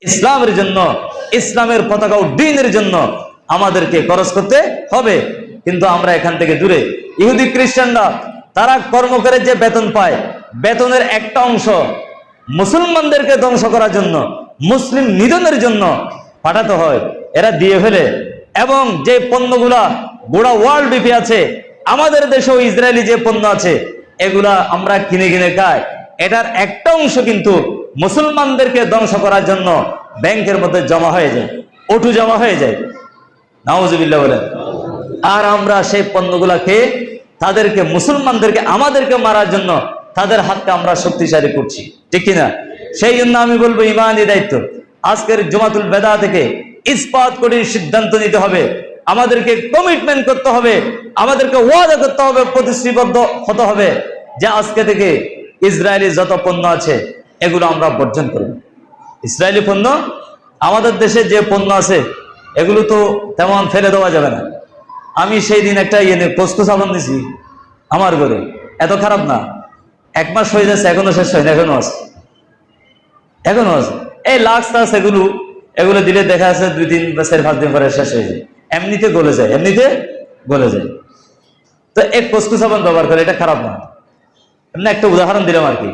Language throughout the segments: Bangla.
ইসলামের জন্য, ইসলামের পতাকা উড্ডীনের জন্য আমাদেরকে খরচ করতে হবে। কিন্তু আমরা এখান থেকে দূরে। ইহুদি খ্রিস্টানরা, তারা কর্ম করে যে বেতন পায়, বেতনের একটা অংশ মুসলমানদেরকে ধ্বংস করার জন্য, মুসলিম নিধনের জন্য পাঠাতে হয়। এরা দিয়ে ফেলে। এবং যে পণ্যগুলা গোড়া ওয়ার্ল্ড ব্যাপী আছে, আমাদের দেশেও ইসরায়েলি যে পণ্য আছে, এগুলা আমরা কিনে কিনে খাই। এটার একটা অংশ কিন্তু মুসলমানদেরকে ধ্বংস করার জন্য ব্যাংকের মধ্যে জমা হয়ে যায়, ওটু জমা হয়ে যায়। নাউজুবিল্লাহ বলেন। আর আমরা সেই পণ্যগুলা খেয়ে তাদেরকে, মুসলমানদেরকে, আমাদেরকে মারার জন্য তাদের হাতকে আমরা শক্তিশালী করছি। ঠিক কিনা? সেই জন্য আমি বলব ইমানি দায়িত্ব। আজকের জমাতুল বেদা থেকে ইস্পাত করে সিদ্ধান্ত নিতে হবে। আমাদেরকে কমিটমেন্ট করতে হবে। আমাদেরকে ওয়াদা করতে হবে, প্রতিশ্রুতিবদ্ধ হতে হবে যে আজকে থেকে ইসরায়েলি যত পণ্য আছে, এগুলো আমরা বর্জন করব। ইসরায়েলি পণ্য, আমাদের দেশে যে পণ্য আছে, এগুলো তো তেমন ফেলে দেওয়া যাবে না। আমি সেই দিন একটা ইয়ে কসকো সাবান দিছি, আমার ঘরে। এত খারাপ না। এক মাস হয়ে যাচ্ছে, এখনও শেষ হয়নি এখনও আছে। এখনও আছে। এই লাক্স টাক্স এগুলো এগুলো দিলে দেখা যাচ্ছে দুই দিন বা চার পাঁচ দিন পরে শেষ হয়ে যায়। এমনিতে গলে যায়, এমনিতে গলে যায়। তো এক কসকো সাবান ব্যবহার করে এটা খারাপ না। এমনি একটা উদাহরণ দিলাম আর কি।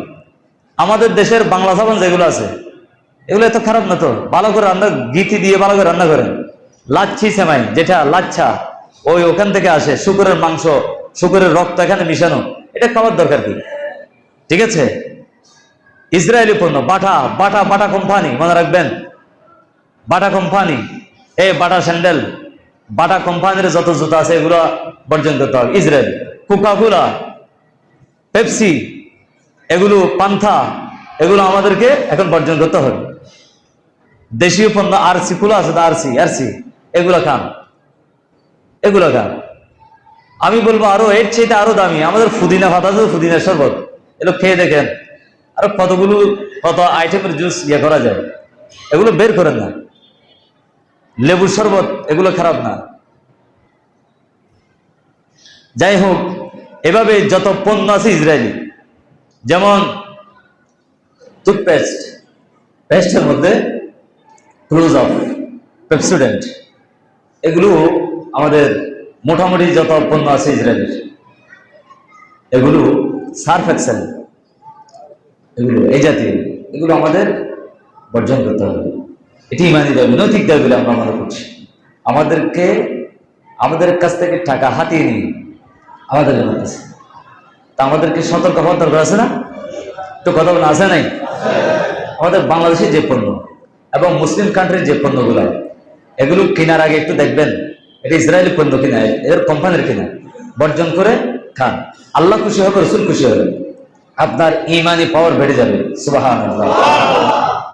আমাদের দেশের বাংলা সাবান যেগুলো আছে, এগুলো এত খারাপ না তো? ভালো করে রান্না গিটি দিয়ে ভালো করে রান্না করেন। লাচ্ছি সেমাই, যেটা লাচ্ছা, ওই ওখান থেকে আসে, শুকুরের মাংস, শুকুরের রক্ত এখানে মিশানো, এটা খাওয়ার দরকার কি? ঠিক আছে? ইসরায়েলি পণ্য, বাটা বাটা বাটা কোম্পানি, মনে রাখবেন। বাটা কোম্পানি এ বাটা স্যান্ডেল, বাটা কোম্পানির যত জুতা আছে, এগুলো বর্জন করতে হবে। ইসরায়েল কোকা কোলা পেপসি, এগুলো পান্থা, এগুলো আমাদেরকে এখন বর্জন করতে হবে। দেশীয় পণ্য, আরসি কুলা আছে আরসি আরসি, এগুলো খান। এগুলো খান। আমি বলব আরও, এর চাইতে আরও দামি, আমাদের ফুদিনা ভাত আছে ফুদিনা শরবত, এগুলো খেয়ে দেখেন। আরও কতগুলো, কত আইটেমের জুস ইয়ে করা যায়। এগুলো বের করেন না। লেবুর শরবত, এগুলো খারাপ না। যাই হোক এভাবে যত পণ্য আছে ইসরায়েলি, যেমন টুথপেস্ট পেস্টের মধ্যে ক্লোজ অফ পেপসুডেন্ট এগুলো আমাদের মোটামুটি যত পণ্য আছে ইসরায়েলের, এগুলো সার্ফ এক্সেল এগুলো এই জাতীয়, এগুলো আমাদের বর্জন করতে হবে। এটি ইমানি দাবি নৈতিক দাবি আমরা মনে করছি। আমাদেরকে, আমাদের কাছ থেকে টাকা হাতিয়ে নিয়ে আমাদের তা আমাদেরকে সতর্ক হওয়ার দরকার আছে না? তো কথা বলা আছে নাই? আমাদের বাংলাদেশের যে পণ্য এবং মুসলিম কান্ট্রির যে পণ্যগুলো, এগুলো কেনার আগে একটু দেখবেন, এটা ইসরায়েলি পণ্য কিনা এদের কোম্পানির কিনা। বর্জন করে খান। আল্লাহ খুশি হবে রসুল খুশি হবে আপনার ইমানি পাওয়ার বেড়ে যাবে। সুবাহ